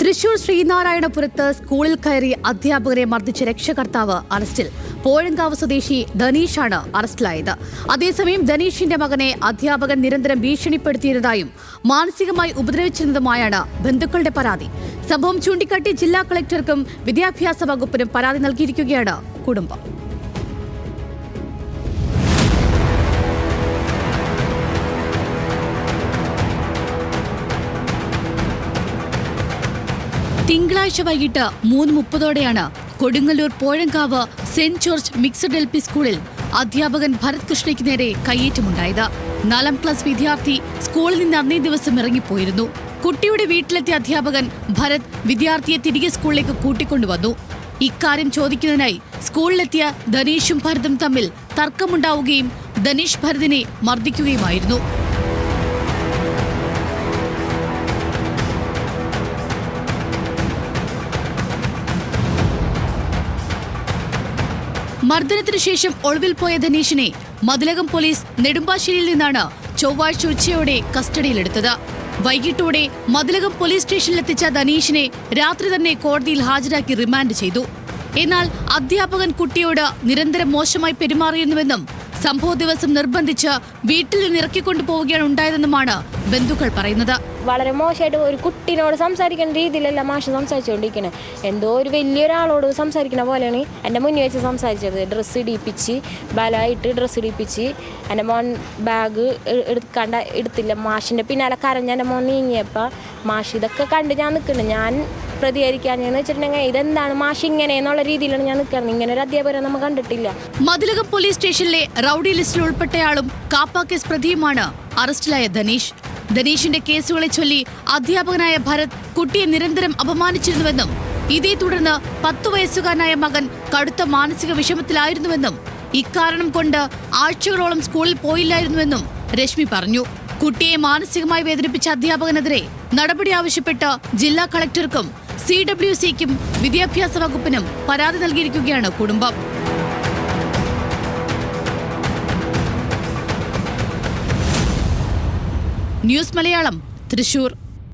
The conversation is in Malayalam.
തൃശൂർ ശ്രീനാരായണപുരത്ത് സ്കൂളിൽ കയറി അധ്യാപകരെ മർദ്ദിച്ച രക്ഷകർത്താവ് അറസ്റ്റിൽ. പോഴങ്കാവ് സ്വദേശി ധനീഷാണ് അറസ്റ്റിലായത്. അതേസമയം ധനീഷിന്റെ മകനെ അധ്യാപകൻ നിരന്തരം ഭീഷണിപ്പെടുത്തിയിരുന്നതായും മാനസികമായി ഉപദ്രവിച്ചിരുന്നതുമായാണ് ബന്ധുക്കളുടെ പരാതി. സംഭവം ചൂണ്ടിക്കാട്ടി ജില്ലാ കളക്ടർക്കും വിദ്യാഭ്യാസ വകുപ്പിനും പരാതി നൽകിയിരിക്കുകയാണ് കുടുംബം. തിങ്കളാഴ്ച വൈകിട്ട് മൂന്ന് മുപ്പതോടെയാണ് Kodungallur Pozhankavu saint George mixed L P സ്കൂളിൽ അധ്യാപകൻ ഭരത് കൃഷ്ണയ്ക്ക് നേരെ കയ്യേറ്റമുണ്ടായത്. നാലാം ക്ലാസ് വിദ്യാർത്ഥി സ്കൂളിൽ നിന്ന് അന്നേ ദിവസം ഇറങ്ങിപ്പോയിരുന്നു. കുട്ടിയുടെ വീട്ടിലെത്തിയ അധ്യാപകൻ ഭരത് വിദ്യാർത്ഥിയെ തിരികെ സ്കൂളിലേക്ക് കൂട്ടിക്കൊണ്ടുവന്നു. ഇക്കാര്യം ചോദിക്കുന്നതിനായി സ്കൂളിലെത്തിയ ധനീഷും ഭരതും തമ്മിൽ തർക്കമുണ്ടാവുകയും ധനീഷ് ഭരതിനെ മർദ്ദിക്കുകയുമായിരുന്നു. മർദ്ദനത്തിനു ശേഷം ഒളിവിൽ പോയ ധനീഷിനെ മതിലകം പോലീസ് നെടുമ്പാശ്ശേരിയിൽ നിന്നാണ് ചൊവ്വാഴ്ച ഉച്ചയോടെ കസ്റ്റഡിയിലെടുത്തത്. വൈകിട്ടോടെ മതിലകം പോലീസ് സ്റ്റേഷനിലെത്തിച്ച ധനീഷിനെ രാത്രി തന്നെ കോടതിയിൽ ഹാജരാക്കി റിമാൻഡ് ചെയ്തു. എന്നാൽ അധ്യാപകൻ കുട്ടിയോട് നിരന്തരം മോശമായി പെരുമാറിയിരുന്നുവെന്നും സംഭവ ദിവസം നിർബന്ധിച്ച് വീട്ടിൽ നിന്ന് ഇറക്കിക്കൊണ്ടു പോവുകയാണ് ഉണ്ടായതെന്നുമാണ് ബന്ധുക്കൾ പറയുന്നത്. വളരെ മോശമായിട്ട് ഒരു കുട്ടീനോട് സംസാരിക്കുന്ന രീതിയിലല്ല മാഷ സംസാരിച്ചുകൊണ്ടിരിക്കണേ. എന്തോ ഒരു വലിയൊരാളോട് സംസാരിക്കുന്ന പോലെയാണ് എന്റെ മുന്നിൽ വെച്ച് സംസാരിച്ചത്. ഡ്രസ്സ് ഇടിപ്പിച്ച് ബലമായിട്ട് ഡ്രസ്സ് ഇടിപ്പിച്ച് എന്റെ മോൻ ബാഗ് എടുക്കാണ്ട എടുത്തില്ല. മാഷിന്റെ പിന്നാലെ കരഞ്ഞ എന്റെ മോൻ നീങ്ങിയപ്പോൾ മാഷ് ഇതൊക്കെ കണ്ട് ഞാൻ നിൽക്കുന്നു ഞാൻ പ്രതികരിക്കാൻ എന്ന് വെച്ചിട്ടുണ്ടെങ്കിൽ ഇതെന്താണ്? മാഷ് ഇങ്ങനെ എന്നുള്ള രീതിയിലാണ് ഞാൻ നിൽക്കുന്നത്. ഇങ്ങനെ ഒരു അധ്യാപകരെ നമ്മൾ കണ്ടിട്ടില്ല. മതിലകം പോലീസ് സ്റ്റേഷനിലെ റൌഡി ലിസ്റ്റിൽ ഉൾപ്പെട്ടയാളും കാപ്പ പ്രതിയുമാണ് അറസ്റ്റിലായ ധനീഷ്. ധനീഷിന്റെ കേസുകളെ ചൊല്ലി അധ്യാപകനായ ഭരത് കുട്ടിയെ നിരന്തരം അപമാനിച്ചിരുന്നുവെന്നും ഇതേ തുടർന്ന് പത്തു വയസ്സുകാരനായ മകൻ കടുത്ത മാനസിക വിഷമത്തിലായിരുന്നുവെന്നും ഇക്കാരണം കൊണ്ട് ആഴ്ചകളോളം സ്കൂളിൽ പോയില്ലായിരുന്നുവെന്നും രശ്മി പറഞ്ഞു. കുട്ടിയെ മാനസികമായി വേദനിപ്പിച്ച അധ്യാപകനെതിരെ നടപടി ആവശ്യപ്പെട്ട് ജില്ലാ കളക്ടർക്കും സി ഡബ്ല്യു സിക്കും വിദ്യാഭ്യാസ വകുപ്പിനും പരാതി നൽകിയിരിക്കുകയാണ് കുടുംബം. ന്യൂസ് മലയാളം തൃശൂർ.